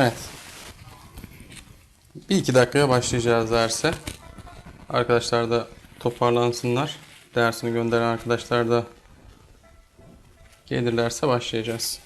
Evet. Bir iki dakikaya başlayacağız derse. Arkadaşlar da toparlansınlar. Dersini gönderen arkadaşlar da gelirlerse başlayacağız.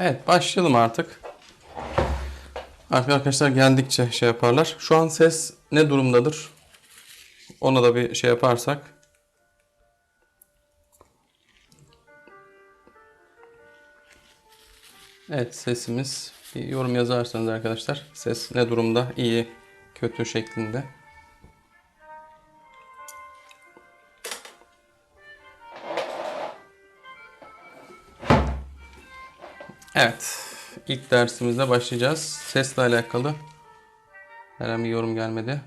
Evet başlayalım artık. Arkadaşlar geldikçe şey yaparlar. Şu an ses ne durumdadır? Ona da bir şey yaparsak. Evet sesimiz. Bir yorum yazarsanız arkadaşlar. Ses ne durumda? İyi, kötü şeklinde. Evet. ilk dersimizde başlayacağız. Sesle alakalı herhangi bir yorum gelmedi.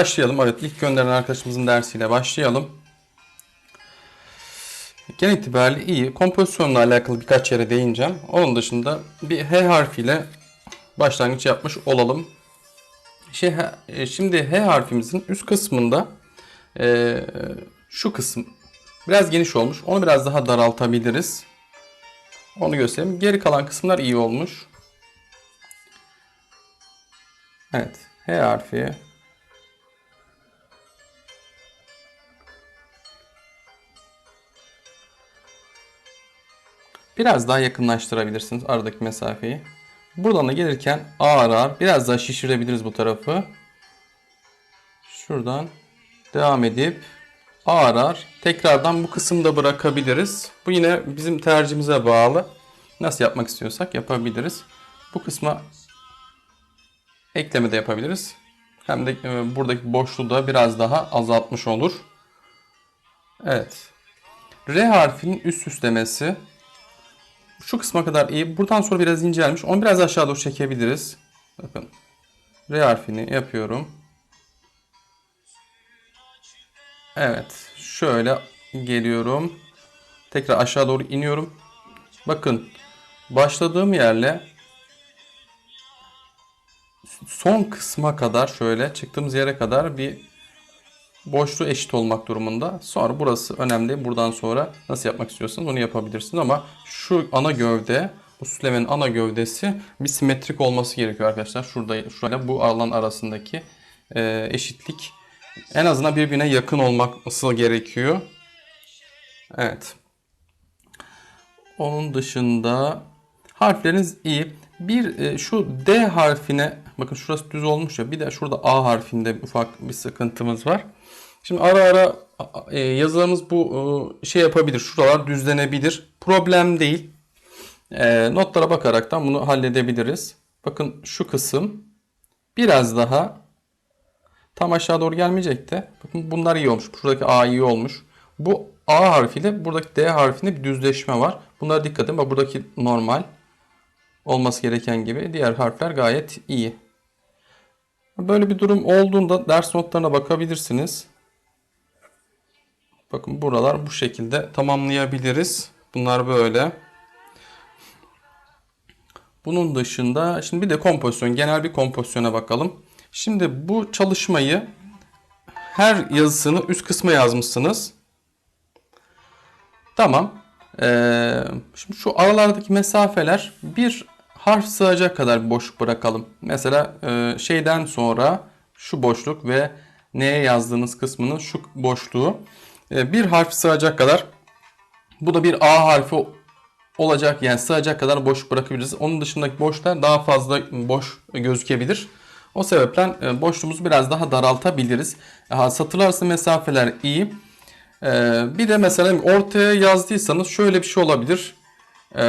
Başlayalım. Evet, ilk gönderen arkadaşımızın dersiyle başlayalım. Genel itibariyle iyi. Kompozisyonla alakalı birkaç yere değineceğim. Onun dışında bir H harfiyle başlangıç yapmış olalım. Şey, e, şimdi H harfimizin üst kısmında e, şu kısım biraz geniş olmuş. Onu biraz daha daraltabiliriz. Onu göstereyim. Geri kalan kısımlar iyi olmuş. Evet. H harfi. Biraz daha yakınlaştırabilirsiniz aradaki mesafeyi. Buradan da gelirken ağır ağır biraz daha şişirebiliriz bu tarafı. Şuradan devam edip ağır ağır tekrardan bu kısımda bırakabiliriz. Bu yine bizim tercihimize bağlı. Nasıl yapmak istiyorsak yapabiliriz. Bu kısma ekleme de yapabiliriz. Hem de e, buradaki boşluğu da biraz daha azaltmış olur. Evet. R harfinin üst üstlemesi şu kısma kadar iyi. Buradan sonra biraz incelmiş. Onu biraz aşağı doğru çekebiliriz. Bakın. R harfini yapıyorum. Evet. Şöyle geliyorum. Tekrar aşağı doğru iniyorum. Bakın. Başladığım yerle son kısma kadar şöyle çıktığımız yere kadar bir boşluğu eşit olmak durumunda. Sonra burası önemli. Buradan sonra nasıl yapmak istiyorsanız onu yapabilirsiniz ama şu ana gövde bu süslemenin ana gövdesi bir simetrik olması gerekiyor arkadaşlar. Şurada şurayla bu alan arasındaki e, eşitlik en azından birbirine yakın olması gerekiyor. Evet. Onun dışında harfleriniz iyi. Bir e, şu D harfine bakın şurası düz olmuş ya bir de şurada A harfinde ufak bir sıkıntımız var. Şimdi ara ara e, yazılarımız bu e, şey yapabilir. Şuralar düzlenebilir. Problem değil. E, notlara bakaraktan bunu halledebiliriz. Bakın şu kısım biraz daha tam aşağı doğru gelmeyecek de. Bakın bunlar iyi olmuş. Şuradaki A iyi olmuş. Bu A harfiyle buradaki D harfinde bir düzleşme var. Bunlara dikkat edin. Bak buradaki normal olması gereken gibi. Diğer harfler gayet iyi. Böyle bir durum olduğunda ders notlarına bakabilirsiniz. Bakın buralar bu şekilde tamamlayabiliriz. Bunlar böyle. Bunun dışında şimdi bir de kompozisyon, genel bir kompozisyona bakalım. Şimdi bu çalışmayı her yazısını üst kısma yazmışsınız. Tamam. Ee, şimdi şu aralardaki mesafeler bir harf sığacak kadar bir boşluk bırakalım. Mesela e, şeyden sonra şu boşluk ve neye yazdığınız kısmının şu boşluğu bir harf sığacak kadar bu da bir A harfi olacak yani sığacak kadar boşluk bırakabiliriz. Onun dışındaki boşlar daha fazla boş gözükebilir. O sebepten e, boşluğumuzu biraz daha daraltabiliriz. Aha, satırlar arası mesafeler iyi. Ee, bir de mesela ortaya yazdıysanız şöyle bir şey olabilir. Ee,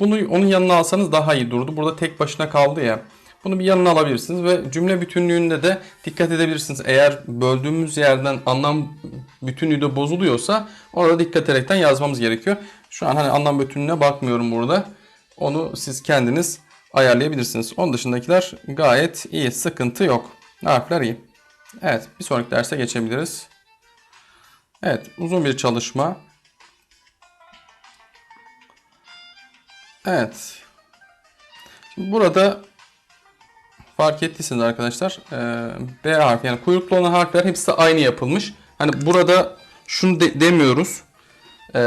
bunu onun yanına alsanız daha iyi durdu. Burada tek başına kaldı ya. Bunu bir yanına alabilirsiniz ve cümle bütünlüğünde de dikkat edebilirsiniz. Eğer böldüğümüz yerden anlam bütünlüğü de bozuluyorsa orada dikkat ederekten yazmamız gerekiyor. Şu an hani anlam bütünlüğüne bakmıyorum burada. Onu siz kendiniz ayarlayabilirsiniz. Onun dışındakiler gayet iyi. Sıkıntı yok. Harfler iyi. Evet bir sonraki derse geçebiliriz. Evet uzun bir çalışma. Evet. Şimdi burada fark ettiyseniz arkadaşlar e, B harfi yani kuyruklu olan harfler hepsi aynı yapılmış. Hani burada şunu de, demiyoruz. E,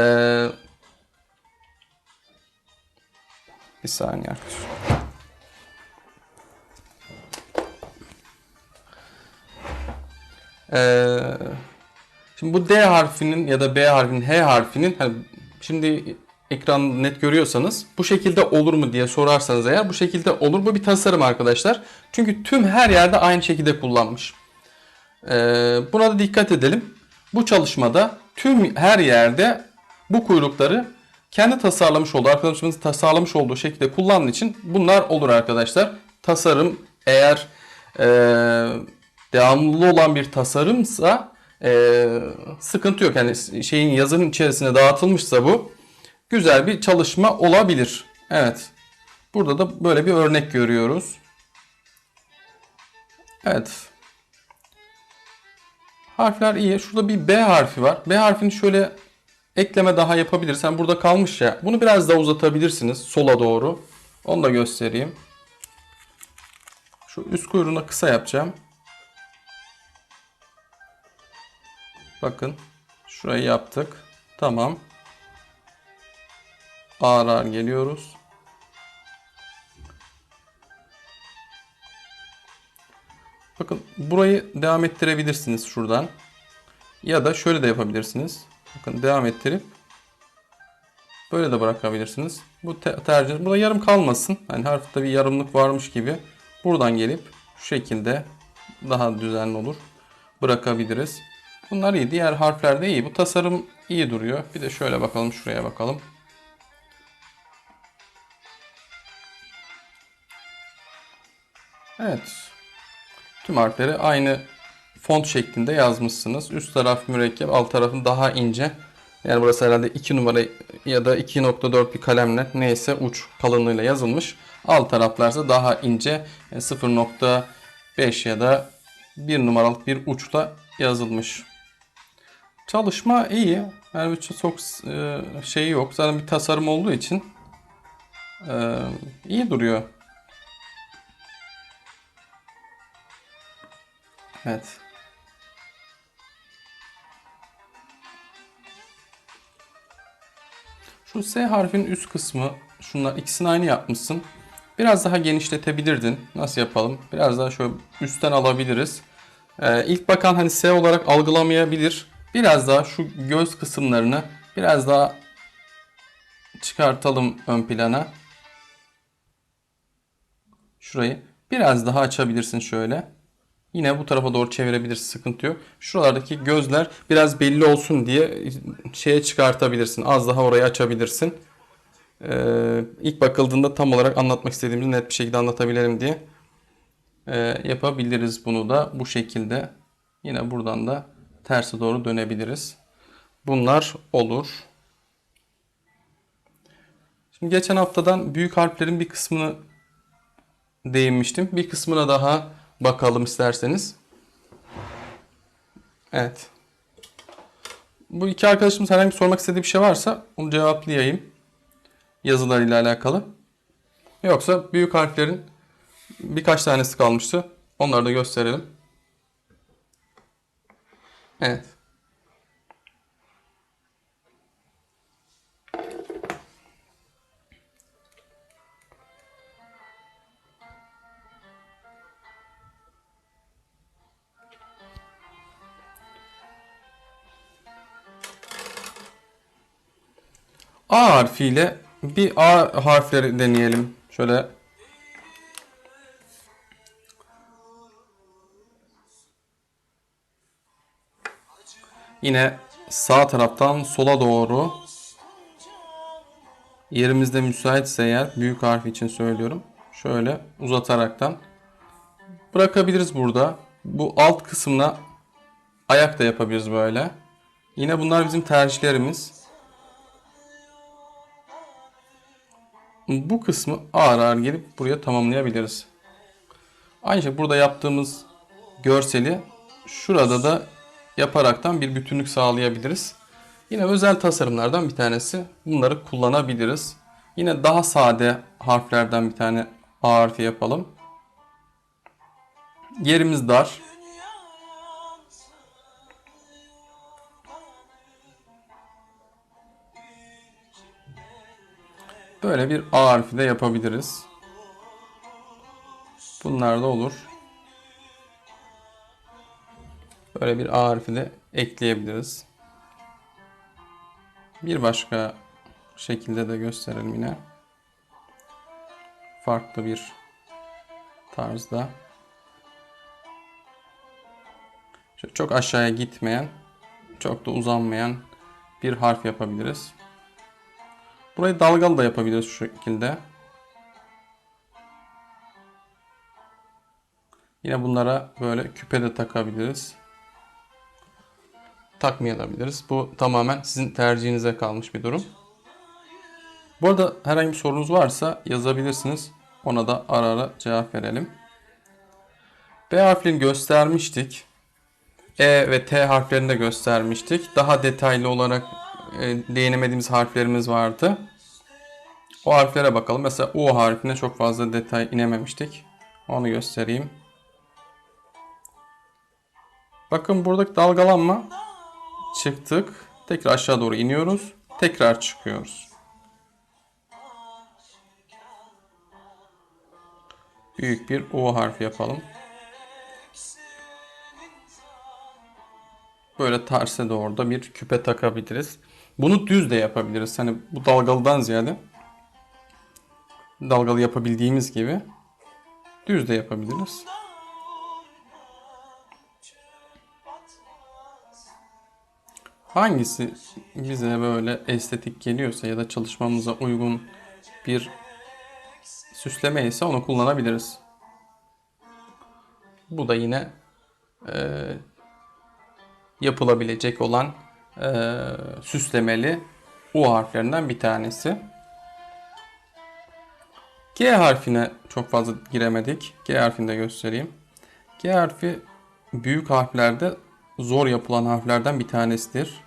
bir saniye arkadaşlar. Eee Şimdi bu D harfinin ya da B harfinin H harfinin hani şimdi ekran net görüyorsanız bu şekilde olur mu diye sorarsanız eğer bu şekilde olur. Bu bir tasarım arkadaşlar. Çünkü tüm her yerde aynı şekilde kullanmış. Ee, buna da dikkat edelim. Bu çalışmada tüm her yerde bu kuyrukları kendi tasarlamış olduğu, arkadaşımızın tasarlamış olduğu şekilde kullandığı için bunlar olur arkadaşlar. Tasarım eğer e, devamlı olan bir tasarımsa ee, sıkıntı yok. Yani şeyin yazının içerisine dağıtılmışsa bu güzel bir çalışma olabilir. Evet. Burada da böyle bir örnek görüyoruz. Evet. Harfler iyi. Şurada bir B harfi var. B harfini şöyle ekleme daha yapabiliriz. Yani burada kalmış ya. Bunu biraz daha uzatabilirsiniz sola doğru. Onu da göstereyim. Şu üst kuyruğuna kısa yapacağım. Bakın şurayı yaptık. Tamam. Ağır ağır geliyoruz. Bakın burayı devam ettirebilirsiniz şuradan. Ya da şöyle de yapabilirsiniz. Bakın devam ettirip böyle de bırakabilirsiniz. Bu te tercih. Burada yarım kalmasın. Hani harfte bir yarımlık varmış gibi. Buradan gelip şu şekilde daha düzenli olur. Bırakabiliriz. Bunlar iyi. Diğer harfler de iyi. Bu tasarım iyi duruyor. Bir de şöyle bakalım. Şuraya bakalım. Evet. Tüm harfleri aynı font şeklinde yazmışsınız. Üst taraf mürekkep, alt tarafın daha ince. Yani burası herhalde 2 numara ya da 2.4 bir kalemle neyse uç kalınlığıyla yazılmış. Alt taraflarsa daha ince 0.5 ya da 1 numaralık bir uçla yazılmış. Çalışma iyi. Yani çok e, şeyi yok. Zaten bir tasarım olduğu için e, iyi duruyor. Evet. Şu S harfinin üst kısmı, şunlar ikisini aynı yapmışsın. Biraz daha genişletebilirdin. Nasıl yapalım? Biraz daha şöyle üstten alabiliriz. Ee, ilk bakan hani S olarak algılamayabilir. Biraz daha şu göz kısımlarını biraz daha çıkartalım ön plana. Şurayı biraz daha açabilirsin şöyle. Yine bu tarafa doğru çevirebilirsin sıkıntı yok. Şuralardaki gözler biraz belli olsun diye şeye çıkartabilirsin. Az daha orayı açabilirsin. Ee, ilk bakıldığında tam olarak anlatmak istediğimizi net bir şekilde anlatabilelim diye ee, yapabiliriz bunu da bu şekilde. Yine buradan da terse doğru dönebiliriz. Bunlar olur. Şimdi geçen haftadan büyük harflerin bir kısmını değinmiştim. Bir kısmına daha bakalım isterseniz. Evet. Bu iki arkadaşımız herhangi bir sormak istediği bir şey varsa onu cevaplayayım. Yazılarıyla alakalı. Yoksa büyük harflerin birkaç tanesi kalmıştı. Onları da gösterelim. Evet. A harfiyle bir A harfleri deneyelim. Şöyle Yine sağ taraftan sola doğru yerimizde müsaitse eğer büyük harf için söylüyorum. Şöyle uzataraktan bırakabiliriz burada. Bu alt kısmına ayak da yapabiliriz böyle. Yine bunlar bizim tercihlerimiz. Bu kısmı ağır ağır gelip buraya tamamlayabiliriz. Aynı şekilde burada yaptığımız görseli şurada da yaparaktan bir bütünlük sağlayabiliriz. Yine özel tasarımlardan bir tanesi. Bunları kullanabiliriz. Yine daha sade harflerden bir tane A harfi yapalım. Yerimiz dar. Böyle bir A harfi de yapabiliriz. Bunlar da olur. Böyle bir A harfi de ekleyebiliriz. Bir başka şekilde de gösterelim yine. Farklı bir tarzda. Çok aşağıya gitmeyen, çok da uzanmayan bir harf yapabiliriz. Burayı dalgalı da yapabiliriz şu şekilde. Yine bunlara böyle küpe de takabiliriz. Takmayabiliriz. Bu tamamen sizin tercihinize kalmış bir durum. Bu arada herhangi bir sorunuz varsa yazabilirsiniz. Ona da ara ara cevap verelim. B harflerini göstermiştik. E ve T harflerini de göstermiştik. Daha detaylı olarak değinemediğimiz harflerimiz vardı. O harflere bakalım. Mesela U harfine çok fazla detay inememiştik. Onu göstereyim. Bakın buradaki dalgalanma çıktık. Tekrar aşağı doğru iniyoruz. Tekrar çıkıyoruz. Büyük bir U harfi yapalım. Böyle terse doğru da bir küpe takabiliriz. Bunu düz de yapabiliriz. Hani bu dalgalıdan ziyade dalgalı yapabildiğimiz gibi düz de yapabiliriz. Hangisi bize böyle estetik geliyorsa ya da çalışmamıza uygun bir süsleme ise onu kullanabiliriz. Bu da yine e, yapılabilecek olan e, süslemeli U harflerinden bir tanesi. G harfine çok fazla giremedik. G harfini de göstereyim. G harfi büyük harflerde zor yapılan harflerden bir tanesidir.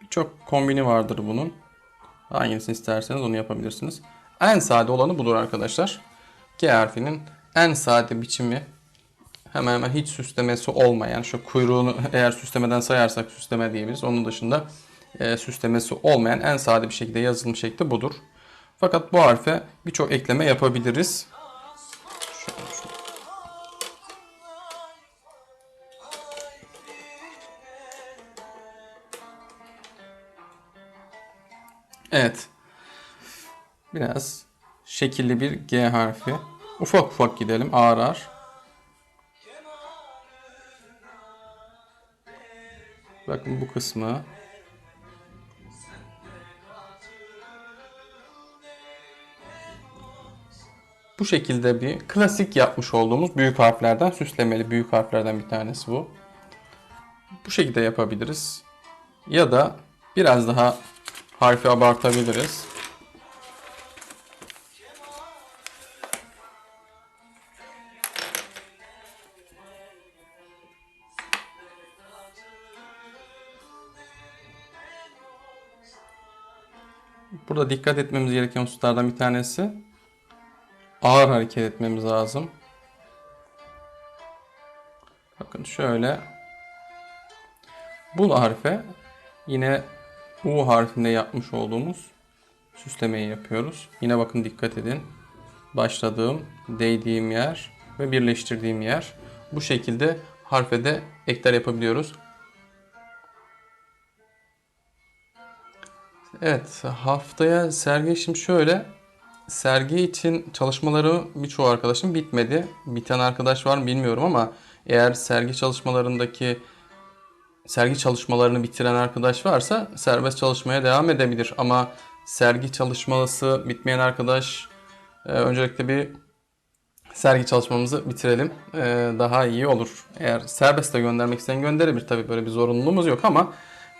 Birçok kombini vardır bunun. Hangisini isterseniz onu yapabilirsiniz. En sade olanı budur arkadaşlar. G harfinin en sade biçimi hemen hemen hiç süslemesi olmayan şu kuyruğunu eğer süslemeden sayarsak süsleme diyebiliriz. Onun dışında e, süslemesi olmayan en sade bir şekilde yazılım şekli budur. Fakat bu harfe birçok ekleme yapabiliriz. Evet. Biraz şekilli bir G harfi. Ufak ufak gidelim ağır ağır. Bakın bu kısmı. Bu şekilde bir klasik yapmış olduğumuz büyük harflerden süslemeli büyük harflerden bir tanesi bu. Bu şekilde yapabiliriz. Ya da biraz daha harfi abartabiliriz. Burada dikkat etmemiz gereken hususlardan bir tanesi ağır hareket etmemiz lazım. Bakın şöyle bu harfe yine U harfinde yapmış olduğumuz süslemeyi yapıyoruz. Yine bakın dikkat edin. Başladığım, değdiğim yer ve birleştirdiğim yer. Bu şekilde harfe de ekler yapabiliyoruz. Evet, haftaya sergi şimdi şöyle. Sergi için çalışmaları birçoğu arkadaşım bitmedi. Biten arkadaş var mı bilmiyorum ama eğer sergi çalışmalarındaki sergi çalışmalarını bitiren arkadaş varsa serbest çalışmaya devam edebilir. Ama sergi çalışması bitmeyen arkadaş e, öncelikle bir sergi çalışmamızı bitirelim. E, daha iyi olur. Eğer serbest de göndermek isteyen gönderebilir. Tabii böyle bir zorunluluğumuz yok ama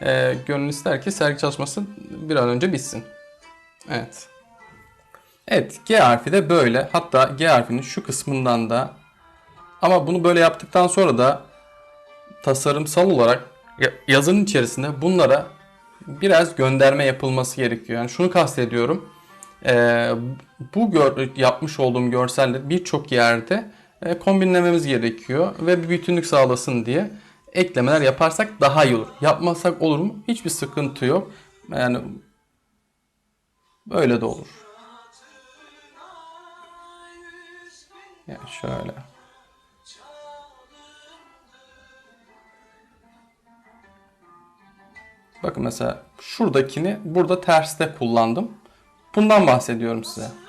e, gönül ister ki sergi çalışması bir an önce bitsin. Evet. Evet G harfi de böyle. Hatta G harfinin şu kısmından da ama bunu böyle yaptıktan sonra da tasarımsal olarak ya- yazının içerisinde bunlara biraz gönderme yapılması gerekiyor. Yani şunu kastediyorum. Ee, bu gör- yapmış olduğum görselleri birçok yerde e, kombinlememiz gerekiyor ve bir bütünlük sağlasın diye eklemeler yaparsak daha iyi olur. Yapmasak olur mu? Hiçbir sıkıntı yok. Yani böyle de olur. Yani şöyle. Bakın mesela şuradakini burada terste kullandım. Bundan bahsediyorum size.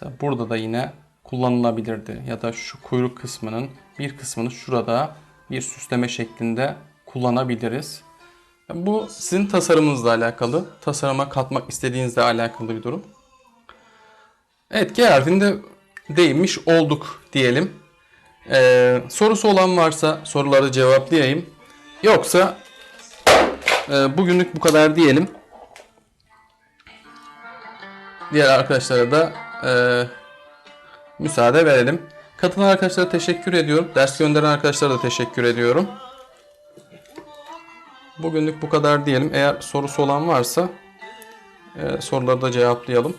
Mesela burada da yine kullanılabilirdi. Ya da şu kuyruk kısmının bir kısmını şurada bir süsleme şeklinde kullanabiliriz. Bu sizin tasarımınızla alakalı. Tasarıma katmak istediğinizle alakalı bir durum. Evet G harfinde değinmiş olduk diyelim. Ee, sorusu olan varsa soruları cevaplayayım. Yoksa e, bugünlük bu kadar diyelim. Diğer arkadaşlara da e, müsaade verelim. Katılan arkadaşlara teşekkür ediyorum. Ders gönderen arkadaşlara da teşekkür ediyorum. Bugünlük bu kadar diyelim. Eğer sorusu olan varsa e, soruları da cevaplayalım.